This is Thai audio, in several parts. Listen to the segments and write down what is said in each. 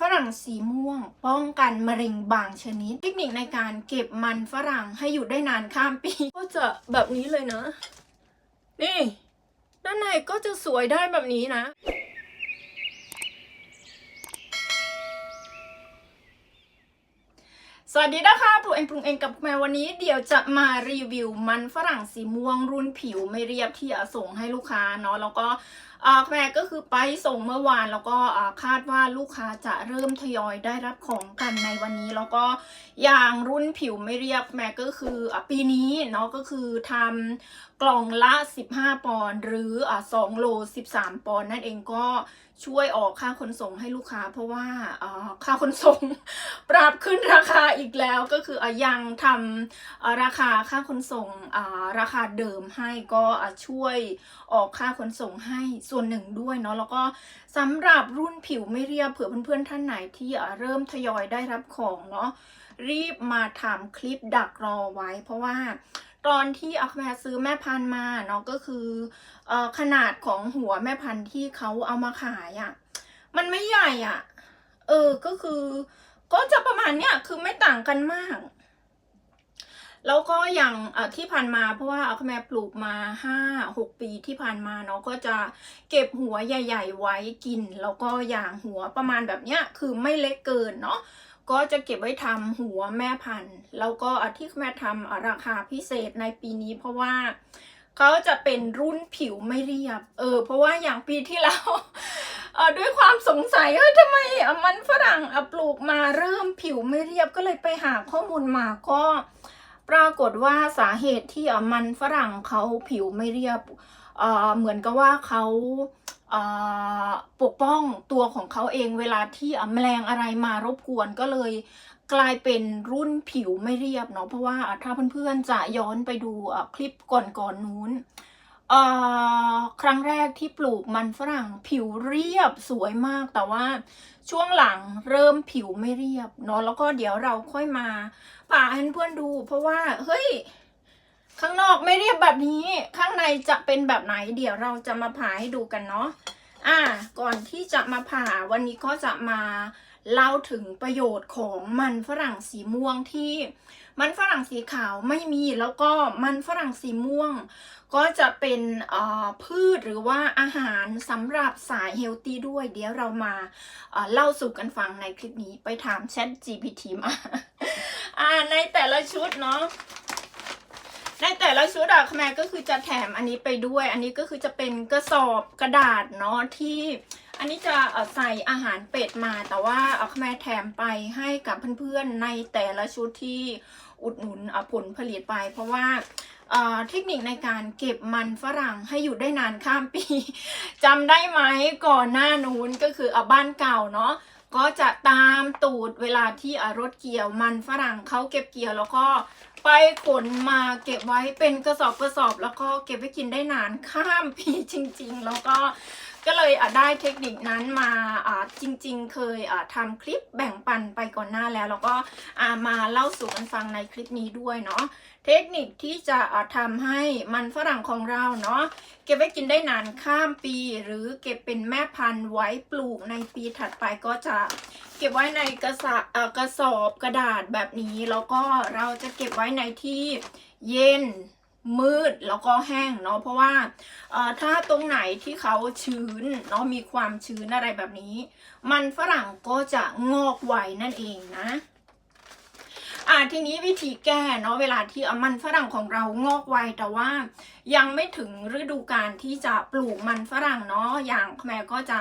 ฝรั่งสีม่วง ป้องกันมะเร็งบางชนิด เทคนิคในการเก็บมันฝรั่งให้อยู่ได้นานข้ามปี ก็จะแบบนี้เลยนะ นี่ ด้านในก็จะสวยได้แบบนี้นะสวัสดีนะคะปลูกเองปรุงเองกับแม่วันนี้เดี๋ยวจะมารีวิวมันฝรั่งสีม่วงรุ่นผิวไม่เรียบที่ส่งให้ลูกค้าเนาะแล้วก็ อ่าคุณแม่ก็คือไปส่งเมื่อวานแล้วก็คาดว่าลูกค้าจะเริ่มทยอยได้รับของกันในวันนี้ แล้วก็อย่างรุ่นผิวไม่เรียบแม่ก็คือปีนี้เนาะก็คือทำกล่องละ 15 ปอนด์หรืออะ2โล 13 ปอนด์นั่นเองก็ ช่วยออกค่าขนส่งให้ลูกค้า เพราะว่าอ่าค่าขนส่ง ปรับขึ้นราคาอีกแล้วก็คืออะยังทำอะราคาค่าขนส่งอ่าราคาเดิมให้ก็ช่วยออกค่าขนส่งให้ส่วนหนึ่งด้วยเนาะแล้วก็สำหรับรุ่นผิวไม่เรียบเผื่อเพื่อนๆท่านไหนที่อะเริ่มทยอยได้รับของเนาะรีบมาทำคลิปดักรอไว้ เพราะว่า ตอนที่อัคแม่ซื้อแม่พันธุ์มาเนาะก็คืออขนาดของหัวแม่พันธุ์ที่เขาเอามาขายอะ่ะมันไม่ใหญ่อะ่ะ เออก็คือ ก็จะประมาณเนี้ยคือไม่ต่างกันมาก แล้วก็อย่างที่ผ่านมาเพราะว่าอาคแม่ปลูกมาห้าหกปีที่ผ่านมาเนาะก็จะเก็บหัวใหญ่ ๆ ไว้กิน แล้วก็อย่างหัวประมาณแบบเนี้ยคือไม่เล็กเกินเนาะก็จะเก็บไว้ทำหัวแม่พันธุ์ แล้วก็อที่แม่ทำราคาพิเศษในปีนี้เพราะว่าเขาจะเป็นรุ่นผิวไม่เรียบ เออ เพราะว่าอย่างปีที่แล้วเอ่อด้วยความสงสัยเฮ้ยทำไมมันฝรั่งปลูกมาเริ่มผิวไม่เรียบก็เลยไปหาข้อมูลมาก็ ปรากฏว่าสาเหตุที่มันฝรั่งเขาผิวไม่เรียบเหมือนกับว่าเขาปกป้องตัวของเขาเองเวลาที่แมลงอะไรมารบกวนก็เลยกลายเป็นรุ่นผิวไม่เรียบเนาะเพราะว่าถ้าเพื่อนๆจะย้อนไปดูคลิปก่อนๆนู้นครั้งแรกที่ปลูกมันฝรั่งผิวเรียบสวยมากแต่ว่า ช่วงหลังเริ่มผิวไม่เรียบเนาะแล้วก็เดี๋ยวเราค่อยมาป่าให้เพื่อนดู เพราะว่าเฮ้ยข้างนอกไม่เรียบแบบนี้ ข้างในจะเป็นแบบไหน เดี๋ยวเราจะมาผ่าให้ดูกันเนาะอ่า ก่อนที่จะมาผ่าวันนี้ก็จะมา เล่าถึงประโยชน์ของมันฝรั่งสีม่วงที่มันฝรั่งสีขาวไม่มีแล้วก็มันฝรั่งสีม่วง ก็จะเป็นพืชหรือว่าอาหารสำหรับสายเฮลตี้ด้วย เดี๋ยวเรามาเล่าสู่กันฟังในคลิปนี้ไปถาม Chat GPT มาอ่าในแต่ละชุดเนาะในแต่ละชุดอะแม่ก็คือจะแถมอันนี้ไปด้วย อันนี้ก็คือจะเป็นกระสอบกระดาษเนาะที่ อันนี้จะใส่อาหารเป็ดมาแต่ว่าเอาแม่แถมไปให้กับเพื่อนๆในแต่ละชุดที่อุดหนุนผลผลิตไป เพราะว่าเทคนิคในการเก็บมันฝรั่งให้อยู่ได้นานข้ามปี จำได้ไหมก่อนหน้านู้นก็คืออบ้านเก่าเนาะก็จะตามตูดเวลาที่รถเกี่ยวมันฝรั่งเขาเก็บเกี่ยวแล้วก็ไปขนมาเก็บไว้เป็นกระสอบกระสอบ แล้วก็เก็บไว้กินได้นานข้ามปีจริง ๆ แล้วก็ ก็เลยได้เทคนิคนั้นมาจริง ๆ เคยทำคลิปแบ่งปันไปก่อนหน้าแล้ว แล้วก็มาเล่าสู่กันฟังในคลิปนี้ด้วยเนาะเทคนิคที่จะทำให้มันฝรั่งของเราเนาะเก็บไว้กินได้นานข้ามปี หรือเก็บเป็นแม่พันธุ์ไว้ปลูกในปีถัดไปก็จะเก็บไว้ในกระสะกระสอบกระดาษแบบนี้ แล้วก็เราจะเก็บไว้ในที่เย็น มืดแล้วก็แห้งเนาะเพราะว่าเอ่อถ้าตรงไหนที่เขาชื้นเนาะมีความชื้นอะไรแบบนี้ มันฝรั่งก็จะงอกไวนั่นเองนะอ่าทีนี้วิธีแก้เนาะเวลาที่เอามันฝรั่งของเรางอกไวแต่ว่ายังไม่ถึงฤดูกาลที่จะปลูกมันฝรั่งเนาะอย่างแม่ก็จะ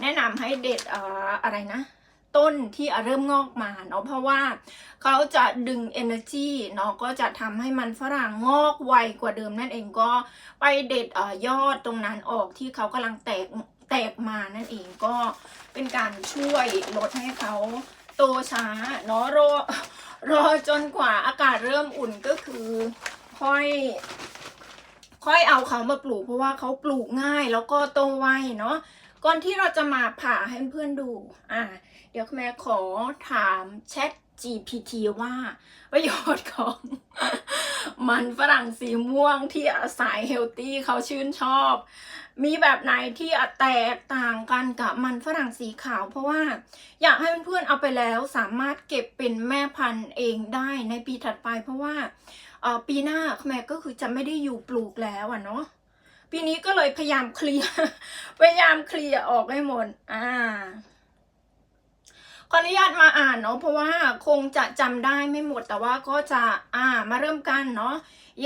แนะนำให้เด็ดเอ่ออะไรนะ ต้นที่เริ่มงอกมาเนาะเพราะว่าเขาจะดึง energy เนาะก็จะทำให้มันฝรั่งงอกไวกว่าเดิมนั่นเองก็ไปเด็ดอยอดตรงนั้นออกที่เขากำลังแตกแตกมานั่นเองก็เป็นการช่วยลดให้เขาโตช้าเนาะรอรอจนกว่าอากาศเริ่มอุ่นก็คือค่อยค่อยเอาเขามาปลูกเพราะว่าเขาปลูกง่ายแล้วก็โตไวเนาะก่อนที่เราจะมาผ่าให้เพื่อนดู อ่า เดี๋ยวแม่ขอถาม Chat GPT ว่า ประโยชน์ของมันฝรั่งสีม่วงที่สายเฮลตี้เขาชื่นชอบ มีแบบไหนที่แตกต่างกันกับมันฝรั่งสีขาว เพราะว่าอยากให้เพื่อนๆเอาไปแล้วสามารถเก็บเป็นแม่พันธุ์เองได้ในปีถัดไป เพราะว่าปีหน้าแม่ก็คือจะไม่ได้อยู่ปลูกแล้วอะเนาะปีนี้ก็เลยพยายามเคลียร์พยายามเคลียร์ออกให้หมดอ่า ขออนุญาตมาอ่านเนาะเพราะว่าคงจะจำได้ไม่หมดแต่ว่าก็จะอ่ามาเริ่มกันเนาะ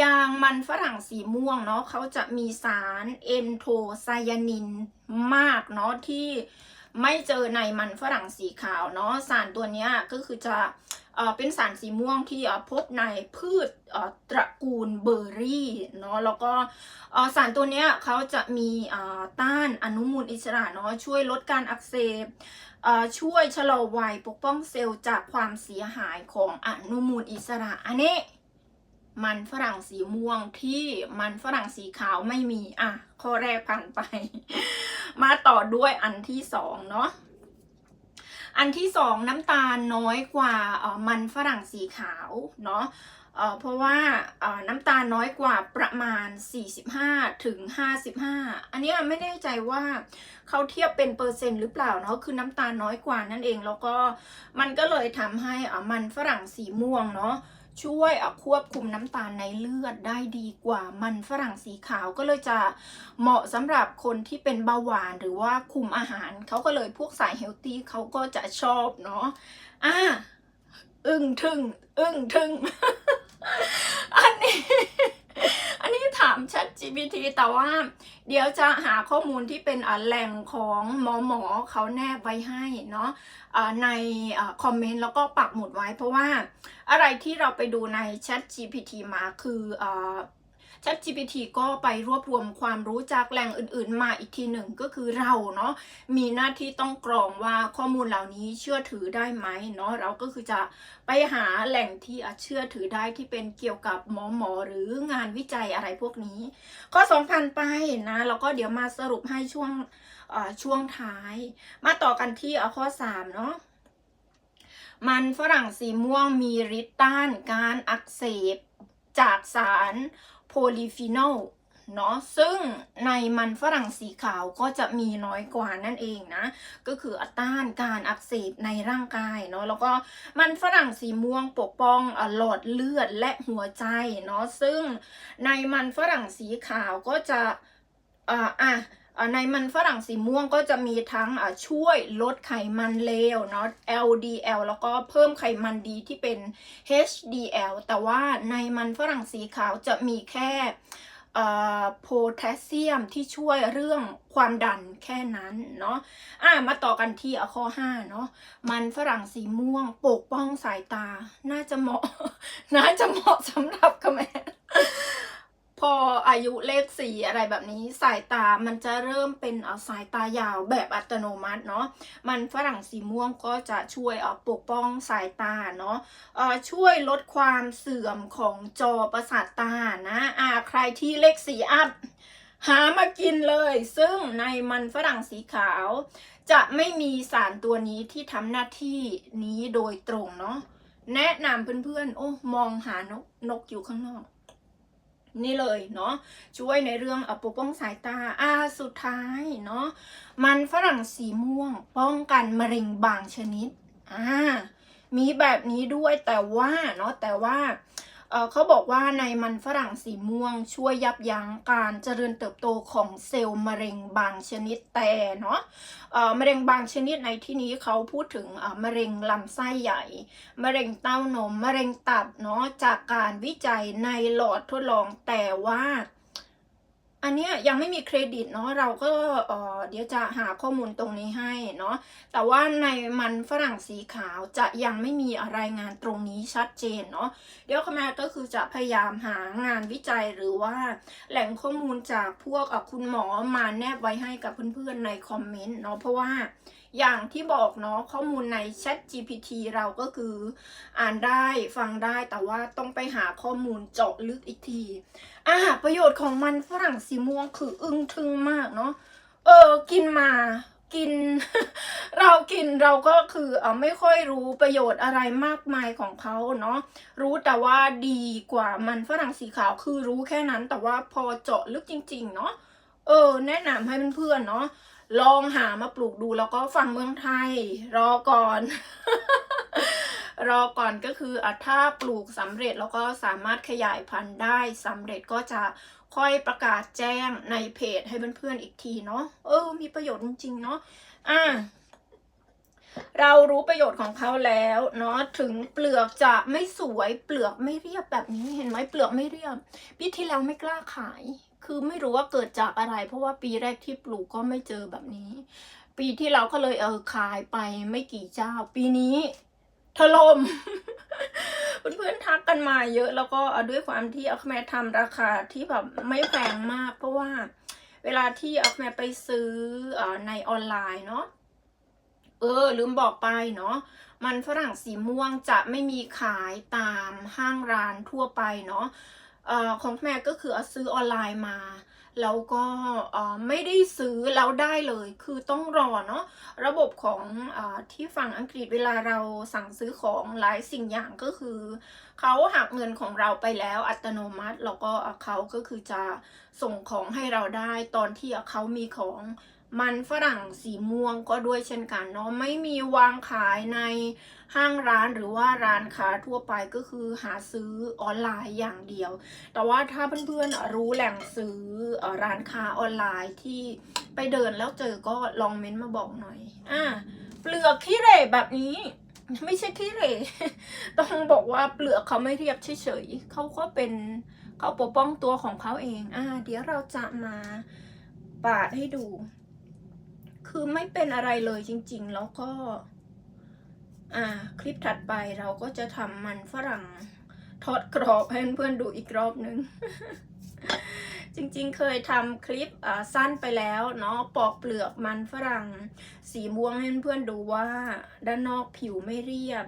ยางมันฝรั่งสีม่วงเนาะเขาจะมีสารเอนโทไซยานินมากเนาะที่ไม่เจอในมันฝรั่งสีขาวเนาะสารตัวนี้ก็คือจะ เป็นสารสีม่วงที่พบในพืชตระกูลเบอร์รี่เนาะแล้วก็สารตัวนี้เขาจะมีต้านอนุมูลอิสระเนาะช่วยลดการอักเสบช่วยชะลอวัยปกป้องเซลล์จากความเสียหายของอนุมูลอิสระอันนี้มันฝรั่งสีม่วงที่มันฝรั่งสีขาวไม่มีอะข้อแรกผ่านไป มาต่อด้วยอันที่สองเนาะ อันที่สองน้ำตาลน้อยกว่ามันฝรั่งสีขาวเนาะเพราะว่าน้ำตาลน้อยกว่าประมาณ 45ถึง55 อันนี้ไม่แน่ใจว่าเขาเทียบเป็นเปอร์เซ็นต์หรือเปล่าเนาะคือน้ำตาลน้อยกว่านั่นเองแล้วก็มันก็เลยทำให้มันฝรั่งสีม่วงเนาะ ช่วยควบคุมน้ำตาลในเลือดได้ดีกว่ามันฝรั่งสีขาวก็เลยจะเหมาะสำหรับคนที่เป็นเบาหวานหรือว่าคุมอาหารเขาก็เลยพวกสายเฮลตี้เขาก็จะชอบเนาะอะอึ้งทึ่งอึ้งทึ่งอันนี้ ถาม Chat GPT แต่ว่า เดี๋ยวจะหาข้อมูลที่เป็นอะแหล่งของหมอหมอเขาแนบไว้ให้เนาะในคอมเมนต์แล้วก็ปักหมุดไว้เพราะว่าอะไรที่เราไปดูใน Chat GPT มาคือ Chat GPT ก็ไปรวบรวมความรู้จากแหล่งอื่นๆ มาอีกทีหนึ่งก็คือเราเนาะมีหน้าที่ต้องกรองว่าข้อมูลเหล่านี้เชื่อถือได้ไหมเนาะเราก็คือจะไปหาแหล่งที่เชื่อถือได้ที่เป็นเกี่ยวกับหมอหมอหรืองานวิจัยอะไรพวกนี้ ข้อสองพันไปนะแล้วก็เดี๋ยวมาสรุปให้ช่วงช่วงท้าย มาต่อกันที่ข้อสามเนาะมันฝรั่งสีม่วงมีฤทธิ์ต้านการอักเสบจากสาร พลีฟีนอลเนาะซึ่งในมันฝรั่งสีขาวก็จะมีน้อยกว่านั่นเองนะ ก็คือต้านการอักเสบในร่างกายเนาะแล้วก็มันฝรั่งสีม่วงปกป้องเอ่อหลอดเลือดและหัวใจเนาะซึ่งในมันฝรั่งสีขาวก็จะอ่าอะ ในมันฝรั่งสีม่วงก็จะมีทั้งช่วยลดไขมันเลวเนาะ LDL แล้วก็เพิ่มไขมันดีที่เป็น HDL แต่ว่าในมันฝรั่งสีขาวจะมีแค่โพแทสเซียมที่ช่วยเรื่องความดันแค่นั้นเนาะอะมาต่อกันที่ข้อ 5 เนาะมันฝรั่งสีม่วงปกป้องสายตา น่าจะเหมาะ น่าจะเหมาะสำหรับกระแม พออายุเลขสี่อะไรแบบนี้สายตามันจะเริ่มเป็นสายตายาวแบบอัตโนมัติเนาะมันฝรั่งสีม่วงก็จะช่วยเอ่อปกป้องสายตาเนาะช่วยลดความเสื่อมของจอประสาทตานะอ่าใครที่เลขสี่อัพหามากินเลย ซึ่งในมันฝรั่งสีขาว จะไม่มีสารตัวนี้ที่ทำหน้าที่นี้โดยตรงเนาะแนะนำเพื่อนๆโอ้มองหานกนกอยู่ข้างนอก นี่เลยเนาะช่วยในเรื่องอปกป้องสายตาอ่าสุดท้ายเนาะมันฝรั่งสีม่วงป้องกันมะเร็งบางชนิดอ่ามีแบบนี้ด้วยแต่ว่าเนาะแต่ว่า เขาบอกว่าในมันฝรั่งสีม่วงช่วยยับยั้งการเจริญเติบโตของเซลล์มะเร็งบางชนิดแต่เนาะมะเร็งบางชนิดในที่นี้เขาพูดถึงมะเร็งลำไส้ใหญ่ มะเร็งเต้านม มะเร็งตับเนาะจากการวิจัยในหลอดทดลองแต่ว่า อันเนี้ยยังไม่มีเครดิตเนาะเราก็เเดี๋ยวจะหาข้อมูลตรงนี้ให้เนาะแต่ว่าในมันฝรั่งสีขาวจะยังไม่มีรายงานตรงนี้ชัดเจนเนาะเดี๋ยวคณะก็คือจะพยายามหางานวิจัยหรือว่าแหล่งข้อมูลจากพวกคุณหมอมาแนบไว้ให้กับเพื่อนๆในคอมเมนต์เนาะเพราะว่า อย่างที่บอกเนาะข้อมูลใน Chat GPT เราก็คืออ่านได้ฟังได้แต่ว่าต้องไปหาข้อมูลเจาะลึกอีกทีอ่าประโยชน์ของมันฝรั่งสีม่วงคืออึ้งทึ่งมากเนาะเออกินมากิน เรากินเราก็คือเออไม่ค่อยรู้ประโยชน์อะไรมากมายของเขาเนาะรู้แต่ว่าดีกว่ามันฝรั่งสีขาวคือรู้แค่นั้น แต่ว่าพอเจาะลึกจริง ๆ เนาะเออ แนะนำให้เพื่อนๆเนาะ ลองหามาปลูกดูแล้วก็ฝั่งเมืองไทย รอก่อน รอก่อนก็คืออะถ้าปลูกสำเร็จแล้วก็สามารถขยายพันธุ์ได้สำเร็จก็จะค่อยประกาศแจ้งในเพจให้เพื่อนๆอีกทีเนาะเออ มีประโยชน์จริงๆเนาะอะเรารู้ประโยชน์ของเขาแล้วเนาะถึงเปลือกจะไม่สวยเปลือกไม่เรียบแบบนี้เห็นไหมเปลือกไม่เรียบปีที่แล้วไม่กล้าขาย คือไม่รู้ว่าเกิดจากอะไร เพราะว่าปีแรกที่ปลูกก็ไม่เจอแบบนี้ ปีที่เราก็เลยเออขายไปไม่กี่เจ้า ปีนี้ถล่มเพื่อนๆทักกันมาเยอะแล้วก็ด้วยความที่อัคแมทำราคาที่แบบไม่แพงมาก เพราะว่าเวลาที่อัคแมไปซื้ออในออนไลน์เนาะเออ ลืมบอกไปเนาะมันฝรั่งสีม่วงจะไม่มีขายตามห้างร้านทั่วไปเนาะ ออของแม่ก็คืออซื้อออนไลน์มาแล้วก็ไม่ได้ซื้อแล้วได้เลย คือต้องรอเนาะระบบของอที่ฝั่งอังกฤษเวลาเราสั่งซื้อของหลายสิ่งอย่างก็คือเขาหักเงินของเราไปแล้วอัตโนมัติ แล้วก็เขาก็คือจะส่งของให้เราได้ตอนที่เขามีของ มันฝรั่งสีม่วงก็ด้วยเช่นกันเนาะไม่มีวางขายในห้างร้านหรือว่าร้านค้าทั่วไปก็คือหาซื้อออนไลน์อย่างเดียว แต่ว่าถ้าเพื่อนๆรู้แหล่งซื้อร้านค้าออนไลน์ที่ไปเดินแล้วเจอก็ลองเม้นมาบอกหน่อย อ่าเปลือกขี้เหร่แบบนี้ไม่ใช่ขี้เหร่ต้องบอกว่าเปลือกเขาไม่เรียบเฉยๆเขาก็เป็นเขาปกป้องตัวของเขาเอง อ่า เดี๋ยวเราจะมาปาดให้ดู คือไม่เป็นอะไรเลยจริง ๆ แล้วก็ อ่า คลิปถัดไปเราก็จะทำมันฝรั่งทอดกรอบให้เพื่อนๆดูอีกรอบนึง จริงๆ เคยทำคลิปอ่าสั้นไปแล้วเนาะปอกเปลือกมันฝรั่ง สีม่วงให้เพื่อนๆดูว่า ด้านนอกผิวไม่เรียบ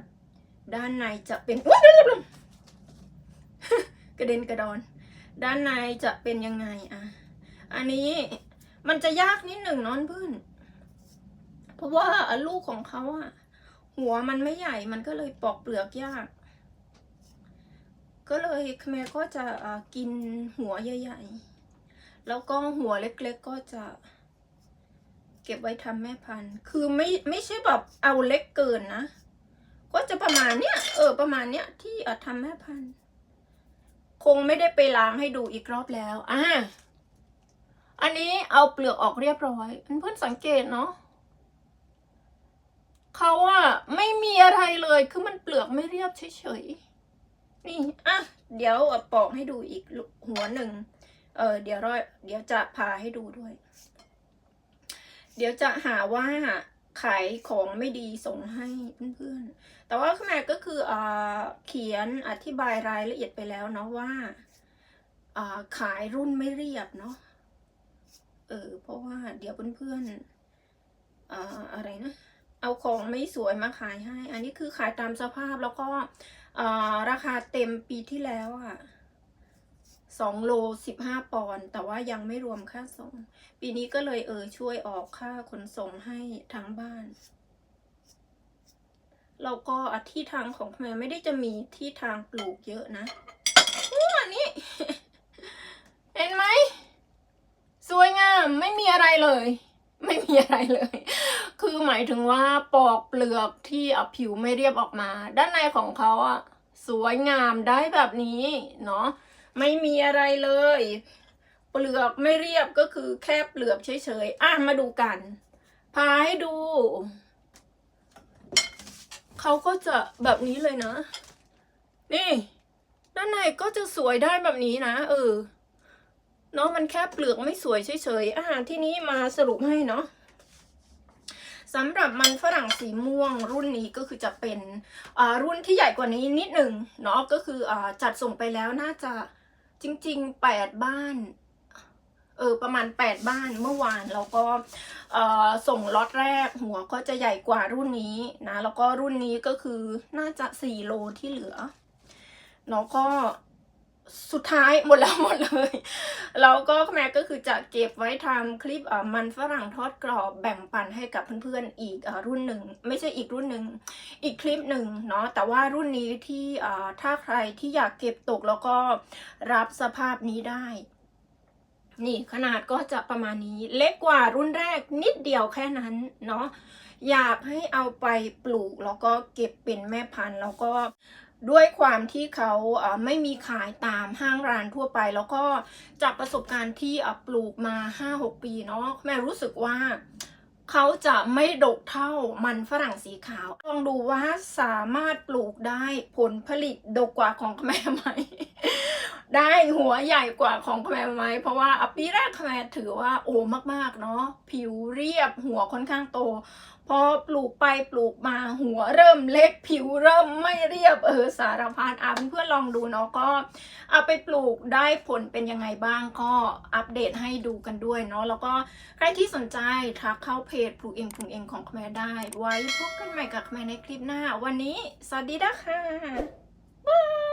ด้านในจะเป็นกระเด็นกระดอน ด้านในจะเป็นยังไงอะ อันนี้มันจะยากนิดหนึ่งเนอนเพื่อน เพราะว่าลูกของเขาอะหัวมันไม่ใหญ่มันก็เลยปอกเปลือกยาก ก็เลยแม่ก็จะกินหัวใหญ่ๆ แล้วก็หัวเล็กๆก็จะเก็บไว้ทำแม่พันธุ์ คือไม่ไม่ใช่แบบเอาเล็กเกินนะ ก็จะประมาณเนี้ยเออประมาณเนี้ยที่ทำแม่พันธุ์ คงไม่ได้ไปล้างให้ดูอีกรอบแล้วอะอันนี้เอาเปลือกออกเรียบร้อยเพื่อนสังเกตเนาะ เขาอะไม่มีอะไรเลย คือมันเปลือกไม่เรียบเฉยๆ นี่ อะ เดี๋ยวเอาปอกให้ดูอีกหัวหนึ่ง เออเดี๋ยวรอยเดี๋ยวจะพาให้ดูด้วย เดี๋ยวจะหาว่าขายของไม่ดีส่งให้เพื่อนๆ แต่ว่าข้างในก็คืออเขียนอธิบายรายละเอียดไปแล้วเนาะว่าขายรุ่นไม่เรียบเนาะ เออ เพราะว่าเดี๋ยวเพื่อนๆออะไรนะ เอาของไม่สวยมาขายให้ อันนี้คือขายตามสภาพแล้วก็ราคาเต็มปีที่แล้วอะสองโลสิบห้าปอนด์แต่ว่ายังไม่รวมค่าส่ง ปีนี้ก็เลยเออช่วยออกค่าขนส่งให้ทั้งบ้าน แล้วก็ที่ทางของแม่ไม่ได้จะมีที่ทางปลูกเยอะนะนี่อันนี้ เห็นไหม สวยงามไม่มีอะไรเลย ไม่มีอะไรเลย คือหมายถึงว่าปอกเปลือกที่อผิวไม่เรียบออกมา ด้านในของเขาอะสวยงามได้แบบนี้เนาะไม่มีอะไรเลย เปลือกไม่เรียบก็คือแค่เปลือกเฉยๆอะมาดูกันพาให้ดู เขาก็จะแบบนี้เลยนะ นี่ ด้านในก็จะสวยได้แบบนี้นะ เออ เนาะมันแค่เปลือกไม่สวยเฉยๆอะที่นี้มาสรุปให้เนาะสำหรับมันฝรั่งสีม่วงรุ่นนี้ก็คือจะเป็นรุ่นที่ใหญ่กว่านี้นิดหนึ่งเนาะก็คืออจัดส่งไปแล้วน่าจะจริงๆแปดบ้านเออประมาณแปดบ้านเมื่อวานแล้วก็ส่งล็อตแรกหัวก็จะใหญ่กว่ารุ่นนี้นะแล้วก็รุ่นนี้ก็คือน่าจะสี่โลที่เหลือเนาะก็ สุดท้ายหมดแล้วหมดเลย แล้วก็แม่ก็คือจะเก็บไว้ทำคลิปมันฝรั่งทอดกรอบแบ่งปันให้กับเพื่อนๆอีกอรุ่นหนึ่ง ไม่ใช่อีกรุ่นหนึ่งอีกคลิปหนึ่งเนาะแต่ว่ารุ่นนี้ที่ถ้าใครที่อยากเก็บตกแล้วก็รับสภาพนี้ได้ นี่ขนาดก็จะประมาณนี้เล็กกว่ารุ่นแรกนิดเดียวแค่นั้นเนาะอยากให้เอาไปปลูกแล้วก็เก็บเป็นแม่พันธุ์แล้วก็ ด้วยความที่เขาไม่มีขายตามห้างร้านทั่วไป แล้วก็จากประสบการณ์ที่ปลูกมา 5-6 ปีเนาะแม่รู้สึกว่าเขาจะไม่ดกเท่ามันฝรั่งสีขาว ลองดูว่าสามารถปลูกได้ผลผลิตดกกว่าของแม่ไหม ได้หัวใหญ่กว่าของแม่ไหม เพราะว่าอปีแรกแม่ถือว่าโอ้มากๆเนาะผิวเรียบหัวค่อนข้างโต พอปลูกไปปลูกมาหัวเริ่มเล็กผิวเริ่มไม่เรียบเออสารพัดอะเพื่อนๆลองดูเนาะก็เอาไปปลูกได้ผลเป็นยังไงบ้างก็อัปเดตให้ดูกันด้วยเนาะแล้วก็ใครที่สนใจทักเข้าเพจปลูกเองปลูกเองของแม่ได้ ไว้พบกันใหม่กับแม่ในคลิปหน้า วันนี้ สวัสดีนะคะบาย